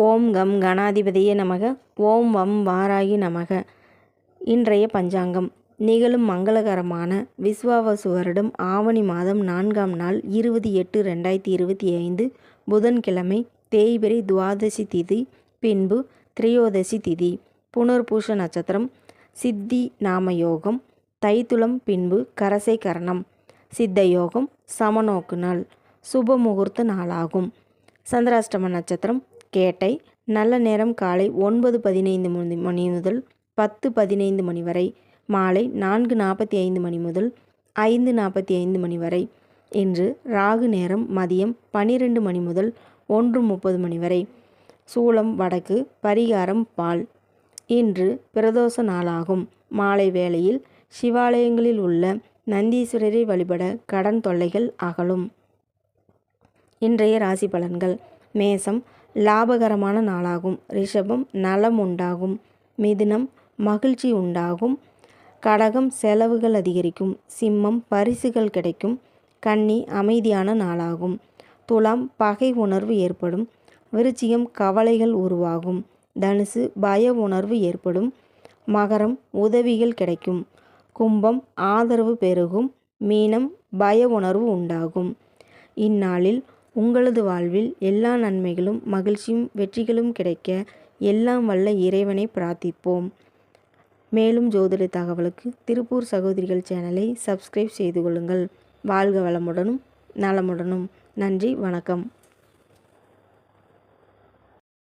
ஓம் come கணாதிபதியே நமக. ஓம் வம் வாராகி நமக. இன்றைய பஞ்சாங்கம். நிகழும் மங்களகரமான விஸ்வாவசு வருடம் ஆவணி மாதம் நான்காம் நாள் இருபது எட்டு ரெண்டாயிரத்தி இருபத்தி ஐந்து. புதன்கிழமை தேய்பிரை துவாதசி திதி பின்பு திரையோதசி திதி. புனர்பூஷ நட்சத்திரம். சித்தி நாம யோகம் தைத்துளம் பின்பு கரசை கரணம். சித்த யோகம் சமநோக்கு நாள். சுப முகூர்த்த நாளாகும். சந்திராஷ்டம நட்சத்திரம். கேட்டை நல்ல நேரம் காலை ஒன்பது பதினைந்து மணி மணி முதல் பத்து பதினைந்து மணி வரை மாலை நான்கு நாற்பத்தி ஐந்து மணி முதல் ஐந்து நாற்பத்தி ஐந்து மணி வரை இன்று ராகு நேரம் மதியம் பனிரெண்டு மணி முதல் ஒன்று முப்பது மணி வரை. சூளம் வடக்கு பரிகாரம் பால். இன்று பிரதோஷ நாளாகும். மாலை வேளையில் சிவாலயங்களில் உள்ள நந்தீஸ்வரரை வழிபட கடன் தொல்லைகள் அகலும். இன்றைய ராசி பலன்கள். மேசம் லாபகரமான நாளாகும். ரிஷபம் நலம் உண்டாகும். மிதுனம் மகிழ்ச்சி உண்டாகும். கடகம் செலவுகள் அதிகரிக்கும். சிம்மம் பரிசுகள் கிடைக்கும். கன்னி அமைதியான நாளாகும். துலாம் பகை உணர்வு ஏற்படும். விருச்சிகம் கவலைகள் உருவாகும். தனுசு பய உணர்வு ஏற்படும். மகரம் உதவிகள் கிடைக்கும். கும்பம் ஆதரவு பெருகும். மீனம் பய உணர்வு உண்டாகும். இந்நாளில் உங்களது வாழ்வில் எல்லா நன்மைகளும் மகிழ்ச்சியும் வெற்றிகளும் கிடைக்க எல்லாம் வல்ல இறைவனை பிரார்த்திப்போம். மேலும் ஜோதிட தகவலுக்கு திருப்பூர் சகோதரிகள் சேனலை சப்ஸ்கிரைப் செய்து கொள்ளுங்கள். வாழ்க வளமுடனும் நலமுடனும். நன்றி வணக்கம்.